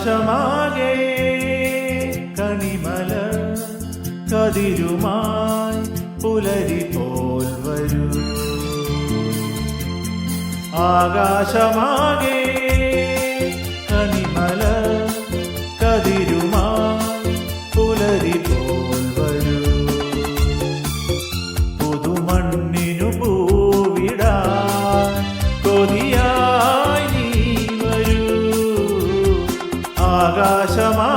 ആകാശമാകെ കണിമല കതിരുമായി പുലരി പോൽ വരൂ. ആകാശമാകെ ആകാശമാ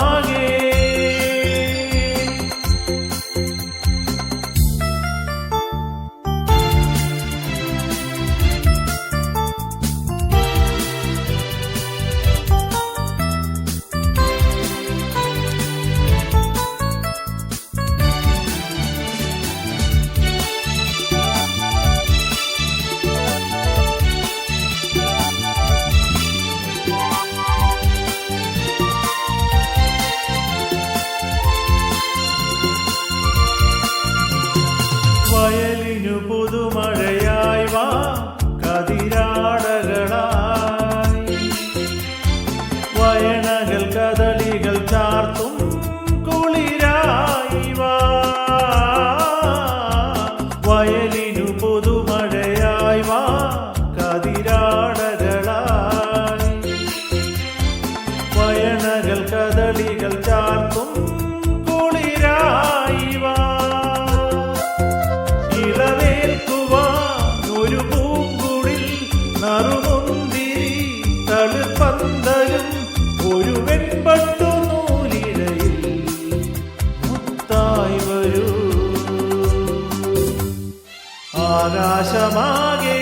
ആകാശമാകേ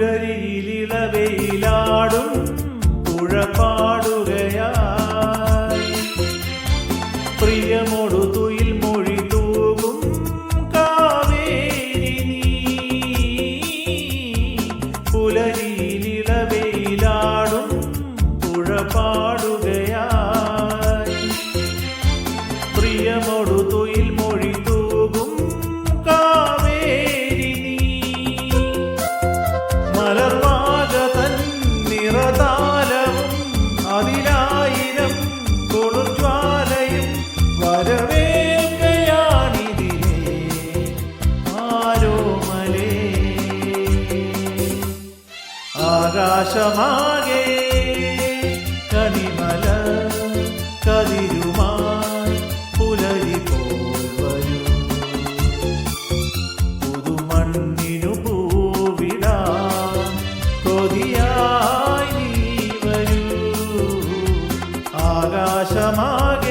പുലരിയിലിളവയിലാടും പുഴപാടുകയായി പ്രിയമൊടു തുയ ആകാശമാകെ കണിമല കതിരുമായി പുലരി പോൽ പുതുമണ്ണിനു പൂവിടാ കൊതിയായി നീ വരൂ. ആകാശമാകെ